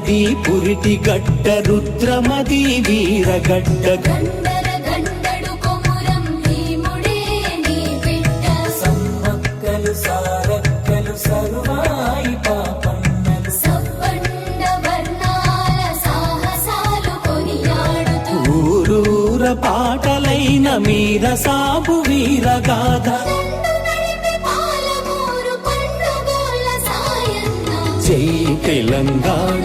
కోతనది పురిటి గడ్డ రుద్రమది వీరగడ్డ సమ్మక్కలు సారక్కలు సర్వాయి ఊరూర పాటలైన మీర సాబు వీరగాథ జై తెలంగాణ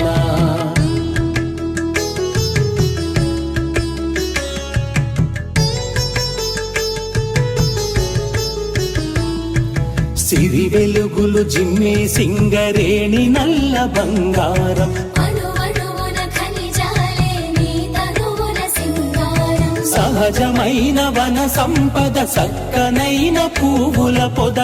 వెలుగులు జిమ్మే సింగరేణి నల్ల బంగారం. సహజమైన వన సంపద సక్కనైన పువ్వుల పొద.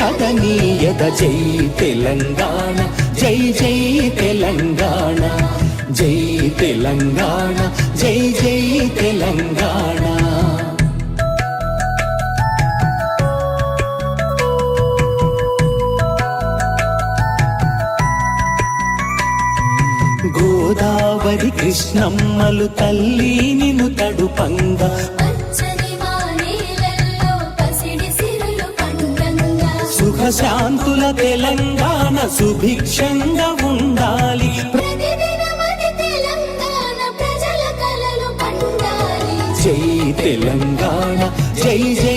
కథనీయత జై తెలంగాణ జై జై తెలంగాణ జై తెలంగాణ జై జై తెలంగాణ. గోదావరి కృష్ణమ్మలు తల్లి నిన్ను తడుపంగా. సుఖశాంతుల తెలంగాణ సుభిక్షంగా ఉండాలి. జై తెలంగాణ జై జై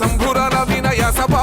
జనపదుల వినయ సభ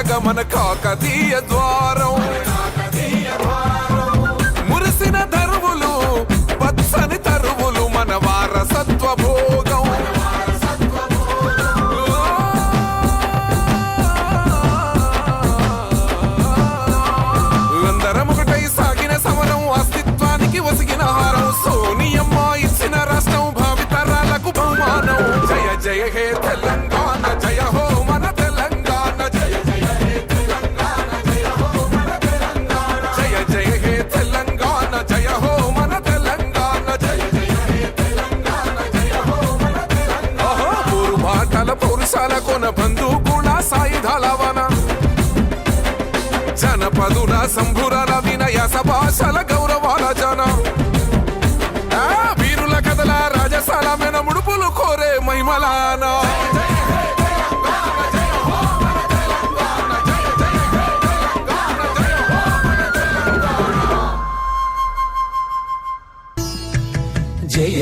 దరిద్రి మన కాకతీయ ద్వారం. మురిసిన దరువులు పచ్చని తరువులు మన వారసత్వము. బాటల పౌరుషాల కొన బంధుకుల సాయుధాల వన జనపదుల సంభురాల వినయ సభాషల గౌరవాల జన. వీరుల కథల రాజసాల మెన ముడుపులు కోరే మహిమలానా.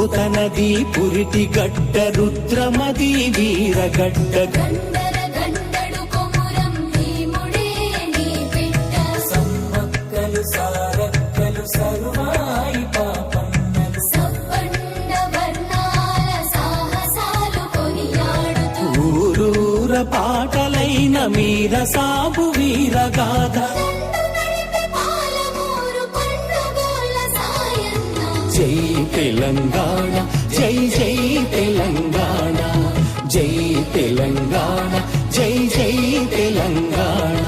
పోతనది పురిటి గడ్డ రుద్రమది వీరగడ్డ సమ్మక్కలు సారక్కలు సర్వాయి పాటలైన మీర సాబు వీరగాథ. జై తెలంగాణ జై జై తెలంగాణ జై తెలంగాణ జై జై తెలంగాణ.